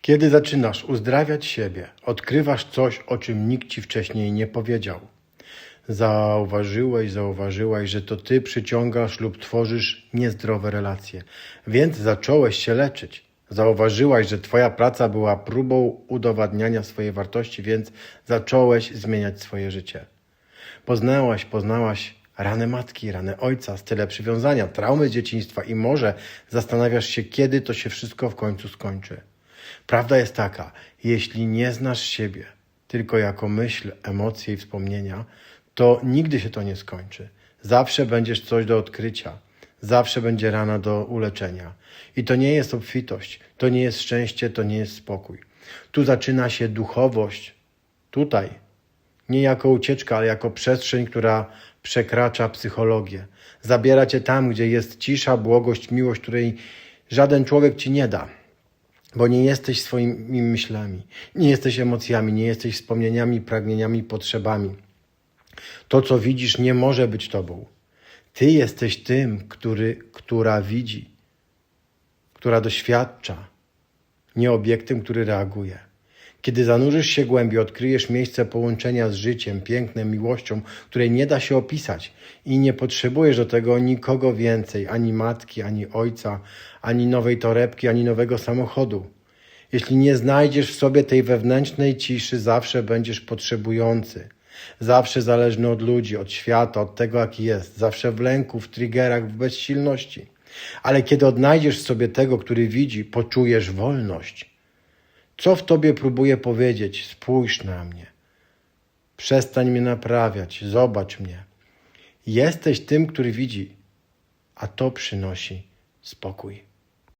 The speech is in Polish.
Kiedy zaczynasz uzdrawiać siebie, odkrywasz coś, o czym nikt ci wcześniej nie powiedział. Zauważyłeś, zauważyłaś, że to ty przyciągasz lub tworzysz niezdrowe relacje, więc zacząłeś się leczyć. Zauważyłaś, że twoja praca była próbą udowadniania swojej wartości, więc zacząłeś zmieniać swoje życie. Poznałaś, poznałaś rany matki, rany ojca, style przywiązania, traumy dzieciństwa i może zastanawiasz się, kiedy to się wszystko w końcu skończy. Prawda jest taka, jeśli nie znasz siebie tylko jako myśl, emocje i wspomnienia, to nigdy się to nie skończy. Zawsze będziesz coś do odkrycia, zawsze będzie rana do uleczenia. I to nie jest obfitość, to nie jest szczęście, to nie jest spokój. Tu zaczyna się duchowość, tutaj, nie jako ucieczka, ale jako przestrzeń, która przekracza psychologię. Zabiera cię tam, gdzie jest cisza, błogość, miłość, której żaden człowiek ci nie da. Bo nie jesteś swoimi myślami, nie jesteś emocjami, nie jesteś wspomnieniami, pragnieniami, potrzebami. To, co widzisz, nie może być tobą. Ty jesteś tym, który, która widzi, która doświadcza, nie obiektem, który reaguje. Kiedy zanurzysz się głębiej, odkryjesz miejsce połączenia z życiem, pięknem, miłością, której nie da się opisać i nie potrzebujesz do tego nikogo więcej, ani matki, ani ojca, ani nowej torebki, ani nowego samochodu. Jeśli nie znajdziesz w sobie tej wewnętrznej ciszy, zawsze będziesz potrzebujący. Zawsze zależny od ludzi, od świata, od tego, jaki jest. Zawsze w lęku, w triggerach, w bezsilności. Ale kiedy odnajdziesz w sobie tego, który widzi, poczujesz wolność. Co w tobie próbuje powiedzieć? Spójrz na mnie. Przestań mnie naprawiać, zobacz mnie. Jesteś tym, który widzi, a to przynosi spokój.